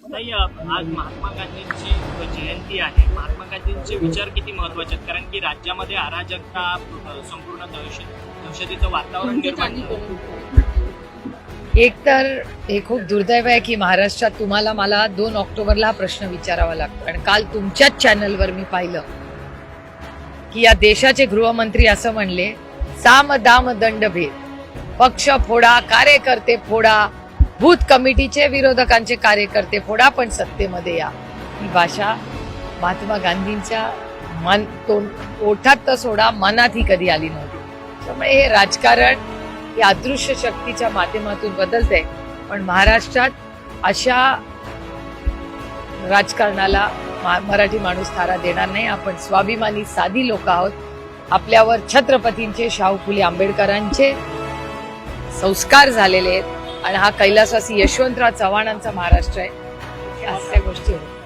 ताई आज महात्मा गांधींची जयंती आहे. महात्मा गांधींचे विचार किती महत्त्वाचे आहेत? कारण की राज्यामध्ये अराजकता संपूर्ण दहशत दहशतीचं वातावरण निर्माण. एक तर हे खूप दुर्दैव आहे की महाराष्ट्रात तुम्हाला मला दोन ऑक्टोबरला हा प्रश्न विचारावा लागतो. आणि काल तुमच्याच चॅनलवर मी पाहिलं की या देशाचे गृहमंत्री असं म्हणले साम दाम दंड भेद. पक्ष फोडा कार्यकर्ते फोडा भूत कमिटीचे विरोधकांचे कार्यकर्ते फोडा पण सत्तेमध्ये या. ही भाषा महात्मा गांधींच्या मन तोंड ओठात तर सोडा मनातही कधी आली नव्हती. त्यामुळे हे राजकारण ही अदृश्य शक्तीच्या माध्यमातून बदलते पण महाराष्ट्रात अशा राजकारणाला मा- मराठी माणूस थारा देणार नाही. आपण स्वाभिमानी साधी लोक आहोत. आपल्यावर छत्रपतींचे शाहू फुले आंबेडकरांचे संस्कार झालेले आहेत. आणि हा कैलासवासी यशवंतराव चव्हाणांचा महाराष्ट्र आहे या गोष्टी होतात.